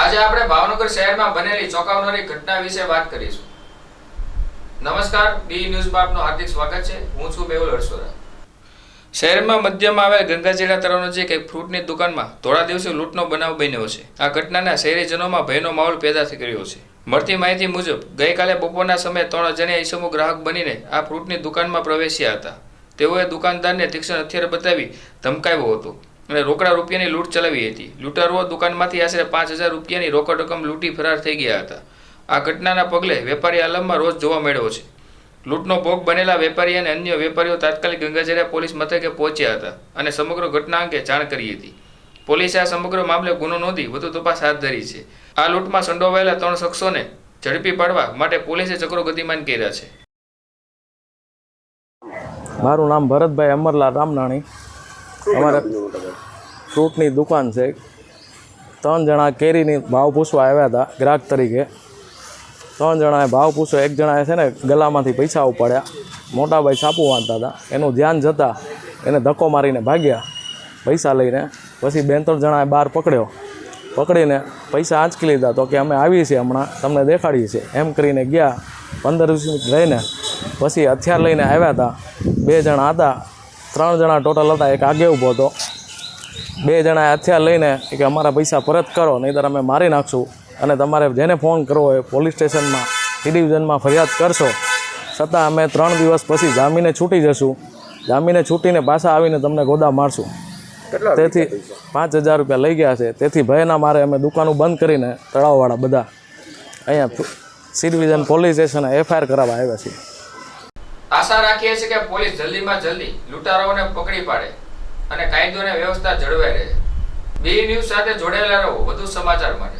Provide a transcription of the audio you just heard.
આજે આપણે ભાવનગર શહેરમાં બનેલી ચોંકાવનારી ઘટના વિશે વાત કરીશું. નમસ્કાર, ડી ન્યૂઝમાં આપનું હાર્દિક સ્વાગત છે. હું છું મેહુલ હર્ષોરા શહેરમાં મધ્યમાં આવેલ ગંગાજેડા તળાવ નજીક એક ફ્રૂટની દુકાનમાં થોડા દિવસે લૂંટનો બનાવ બન્યો છે. આ ઘટનાના શહેરીજનોમાં ભયનો માહોલ પેદા થઈ ગયો છે. મળતી માહિતી મુજબ, ગઈકાલે બપોરના સમયે ત્રણ અજાણ્યા ઈસમો ગ્રાહક બનીને આ ફ્રૂટની દુકાનમાં પ્રવેશ્યા હતા. તેઓએ દુકાનદારને તીક્ષ્ણ હથિયાર બતાવી ધમકાવ્યો હતો. અને રોકડા રૂપિયાની લૂંટ ચલાવી હતી. લૂંટારુઓ દુકાનમાંથી આશરે પાંચ હજાર રૂપિયાની રોકડ રકમ લૂંટી ફરાર થઈ ગયા હતા. આ ઘટનાના પગલે વેપારી આલમમાં રોજ જોવા મળ્યો છે. લૂંટનો ભોગ બનેલા વેપારી અને અન્ય વેપારીઓ તાત્કાલિક ગંગાજરિયા પોલીસ મથકે પહોંચ્યા હતા અને સમગ્ર ઘટના અંગે જાણ કરી હતી. પોલીસે આ સમગ્ર મામલે ગુનો નોંધી વધુ તપાસ હાથ ધરી છે. આ લૂંટમાં સંડોવાયેલા ત્રણ શખ્સોને ઝડપી પાડવા માટે પોલીસે ચક્રો ગતિમાન કર્યા છે. મારું નામ ભરતભાઈ અમરલાલ રામનાણી. અમારે ફ્રૂટની દુકાન છે. ત્રણ જણા કેરીની ભાવ પૂછવા આવ્યા હતા ગ્રાહક તરીકે. ત્રણ જણાએ ભાવ પૂછ્યો એક જણાએ છે ને ગલામાંથી પૈસા ઉપાડ્યા. મોટાભાઈ સાપુ વાંચતા હતા. એનું ધ્યાન જતાં એને ધક્કો મારીને ભાગ્યા પૈસા લઈને. પછી બે ત્રણ જણાએ બહાર પકડ્યો. પકડીને પૈસા આંચકી લીધા તો કે અમે આવીએ છીએ હમણાં તમને દેખાડીએ છીએ. એમ કરીને ગયા પંદર વીસ મિનિટ રહીને. પછી હથિયાર લઈને આવ્યા હતા. બે જણા હતા ત્રણ જણા ટોટલ હતા એક આગે ઊભો હતો. બે જણા હથિયાર લઈને કે અમારા પૈસા પરત કરો નહીંતર અમે મારી નાખશું અને તમારે જેને ફોન કરવો હોય પોલીસ સ્ટેશનમાં સી ડિવિઝનમાં ફરિયાદ કરશો. છતાં અમે ત્રણ દિવસ પછી જામીને છૂટી જશું. જામીને છૂટીને પાછા આવીને તમને ગોદા મારશું. તેથી પાંચ હજાર રૂપિયા લઈ ગયા છે. તેથી ભયના મારે અમે દુકાનો બંધ કરીને તળાવવાળા બધા અહીંયા સી ડિવિઝન પોલીસ સ્ટેશને એફઆઈઆર કરાવવા આવ્યા છીએ. આશા રાખીએ છીએ કે પોલીસ જલ્દીમાં જલ્દી લૂંટારાઓને પકડી પાડે અને કાયદો અને વ્યવસ્થા જળવાઈ રહે. બી ન્યૂઝ સાથે જોડાયેલા રહો. વધુ સમાચાર માટે.